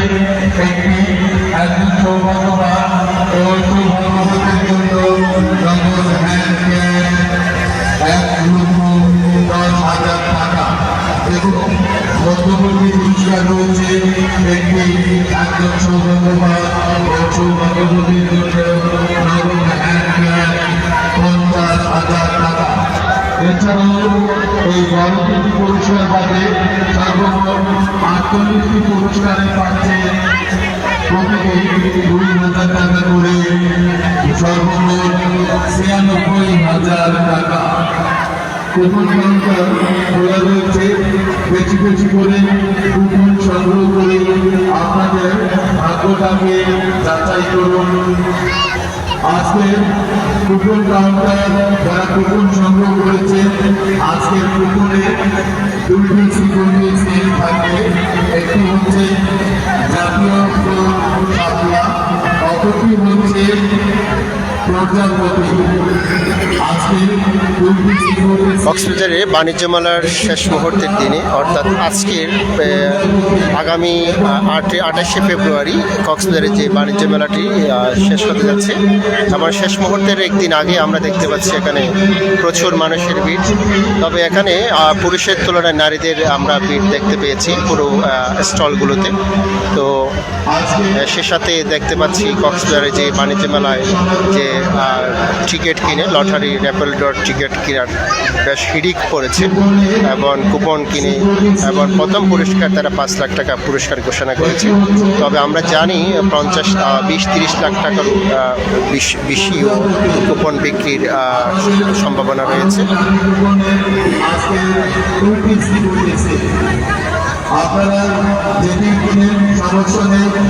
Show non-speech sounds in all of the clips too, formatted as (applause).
একটি একজন সৌভাগ্যবান ও সৌভাগ্যবতীর জন্য নগদ হ্যান্ড কেয়ার এক লক্ষ দশ হাজার একজন সৌভাগ্যবান আটচল্লিশটি পুরস্কারে পাচ্ছে প্রত্যেকেই দুই হাজার টাকা করে সর্বমোট ছিয়ানব্বই হাজার টাকা খোলা রয়েছে বেশি বেশি করে সংগ্রহ করে আপনাদের ভাগ্যটাকে যাচাই করুন। আজকে কুপন কাউন্টার যারা কুপন সংগ্রহ করেছে, আজকে কুপনে দুটি সিকিউরিটি সিল একটি হচ্ছে জাতীয় সিকিউরিটি কক্সবাজারে বাণিজ্য মেলার শেষ মুহূর্তের দিনে, অর্থাৎ আজকের আগামী আট, আঠাশে ফেব্রুয়ারি কক্সবাজারের যে বাণিজ্য মেলাটি শেষ হতে যাচ্ছে। আমার শেষ মুহূর্তের একদিন আগে আমরা দেখতে পাচ্ছি এখানে প্রচুর মানুষের ভিড়। তবে এখানে পুরুষের তুলনায় নারীদের আমরা ভিড় দেখতে পেয়েছি পুরো স্টলগুলোতে। তো সে সাথে দেখতে পাচ্ছি কক্সবাজারে যে বাণিজ্য মেলায় যে টিকিট কিনে লটারি র্যাপেল ডট টিকিট কেনার বেশ হিড়িক পড়েছে এবং কুপন কিনে এবং প্রথম পুরস্কার তারা পাঁচ লাখ টাকা পুরস্কার ঘোষণা করেছে। তবে আমরা জানি পঞ্চাশ বিশ, তিরিশ লাখ টাকার বেশ- কুপন বিক্রির সম্ভাবনা রয়েছে। আপনারা যেদিন কিনেন সমস্যা নেই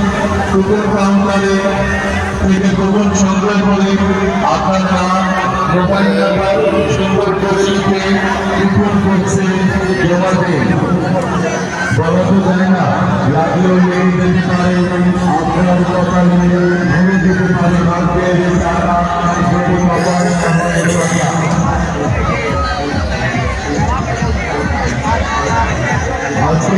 কুপন কাউন্টারে থেকে কুপন সংগ্রহ করে আপনার নাম মোবাইল নাম্বার সুন্দর করে লিখে কুপন করছে জমা দিন বলা তো যায় না, লাগলেও লেগে যেতে পারে, আপনার কথা নিয়ে ভেবে যেতে পারে নামের আজকে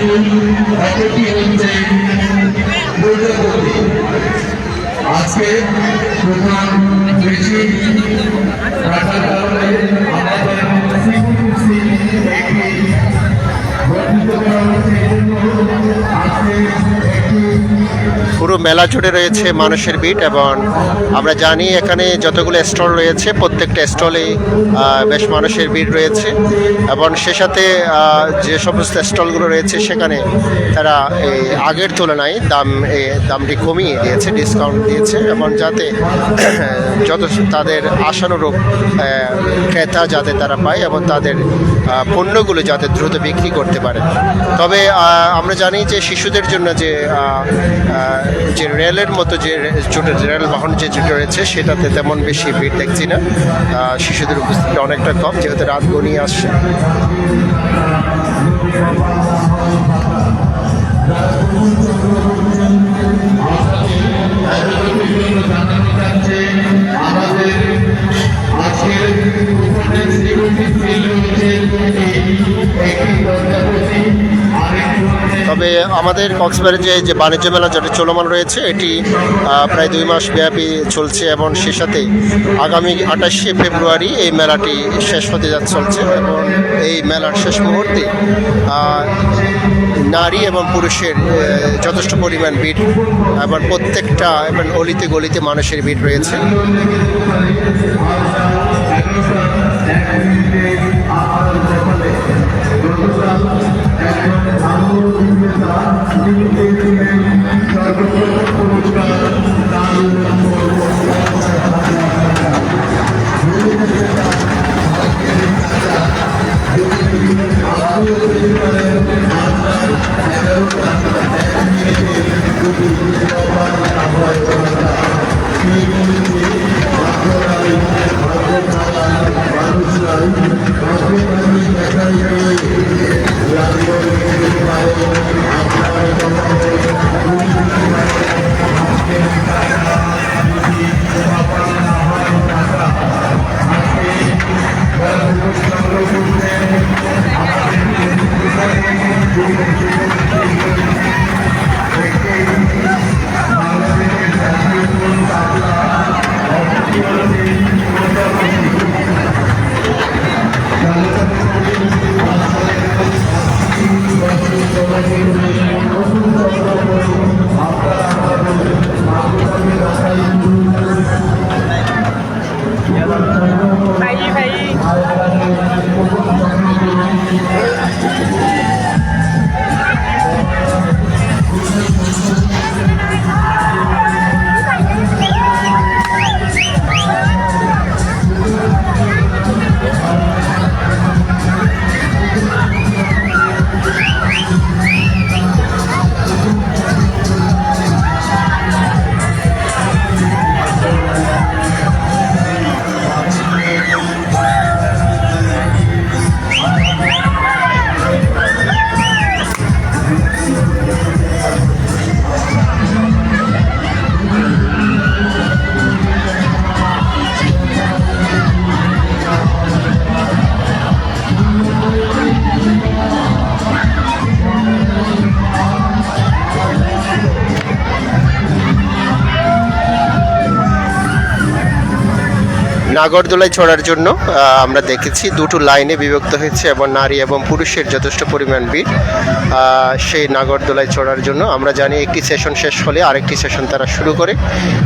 অপরটি হচ্ছে প্রজাপতি আজকে প্রধান কৃষি রাখার পুরো মেলা জুড়ে রয়েছে মানুষের ভিড় এবং আমরা জানি এখানে যতগুলো স্টল রয়েছে, প্রত্যেকটা স্টলে বেশ মানুষের ভিড় রয়েছে এবং সে সাথে যে সমস্ত স্টলগুলো রয়েছে সেখানে তারা এই আগের তুলনায় দাম দামটি কমিয়ে দিয়েছে ডিসকাউন্ট দিয়েছে এবং যাতে (clears throat) যত তাদের আশানুরূপ ক্রেতা যাতে তারা পায় এবং তাদের পণ্যগুলো যাতে দ্রুত বিক্রি করতে পারে। তবে আমরা জানি যে শিশুদের জন্য যে যে রেলের মতো যে ছোটো রেল বাহন যে রয়েছে, সেটাতে তেমন বেশি ভিড় দেখছি না। শিশুদের উপস্থিতি অনেকটা কম, যেহেতু রাত গনিয়ে আসছে। তবে আমাদের কক্সবাজারে যে যে বাণিজ্য মেলা যেটা চলমান রয়েছে, এটি প্রায় দুই মাস ব্যাপী চলছে এবং সে সাথে আগামী আঠাশে ফেব্রুয়ারি এই মেলাটি শেষ হতে যাচ্ছে চলছে এবং এই মেলার শেষ মুহূর্তে নারী এবং পুরুষের যথেষ্ট পরিমাণ ভিড় এবং প্রত্যেকটা এবং অলিতে গলিতে মানুষের ভিড় রয়েছে। সর্বপ্রথম পুরস্কার নাগরদোলায় ছড়ার জন্য আমরা দেখেছি দুটো লাইনে বিভক্ত হয়েছে এবং নারী এবং পুরুষের যথেষ্ট পরিমাণ ভিড় সেই নাগরদোলায় চড়ার জন্য। আমরা জানি একটি সেশন শেষ হলে আরেকটি সেশন তারা শুরু করে।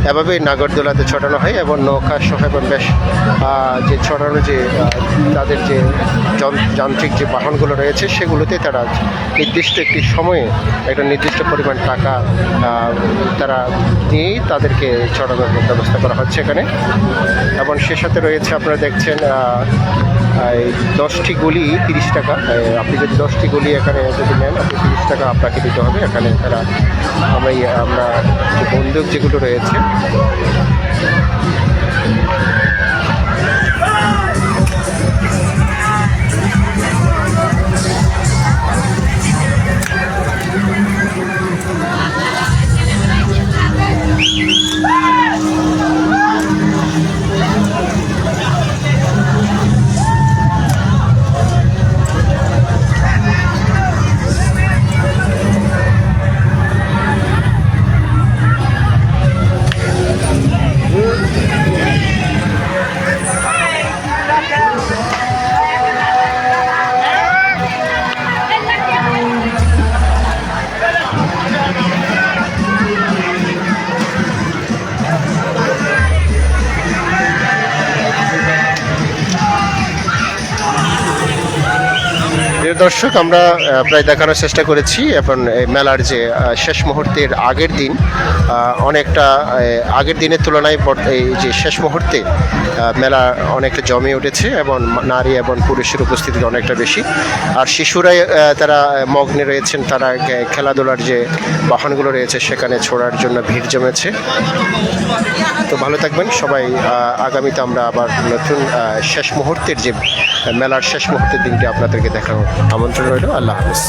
এভাবে নাগরদোলাতে ছড়ানো হয় এবং নৌকা সহ এবং বেশ যে ছড়ানো যে তাদের যে যন- যান্ত্রিক যে বাহনগুলো রয়েছে সেগুলোতে তারা নির্দিষ্ট একটি সময়ে একটা নির্দিষ্ট পরিমাণ টাকা তারা নিয়েই তাদেরকে চড়ানোর ব্যবস্থা করা হচ্ছে এখানে। এবং সে সাথে রয়েছে আপনারা দেখছেন দশটি গুলি তিরিশ টাকা। আপনি যদি দশটি গুলি এখানে যদি নেন, আপনি তিরিশ টাকা আপনাকে দিতে হবে। এখানে তারা আমরা আমরা বন্দুক যেগুলো রয়েছে দর্শক, আমরা প্রায় দেখানোর চেষ্টা করেছি এখন মেলার যে শেষ মুহূর্তের আগের দিন অনেকটা আগের দিনের তুলনায় এই যে শেষ মুহূর্তে মেলা অনেকটা জমে উঠেছে এবং নারী এবং পুরুষের উপস্থিতি অনেকটা বেশি। আর শিশুরাই তারা মগ্নে রয়েছেন, তারা খেলাধুলার যে বাহনগুলো রয়েছে, সেখানে ছোড়ার জন্য ভিড় জমেছে। তো ভালো থাকবেন, সবাই আগামীতে আমরা আবার নতুন শেষ মুহূর্তের যে মেলার শেষ মুহূর্তের দিনটি আপনাদেরকে দেখানোর আমন্ত্রণ রইল আল্লাহ হাফিজ।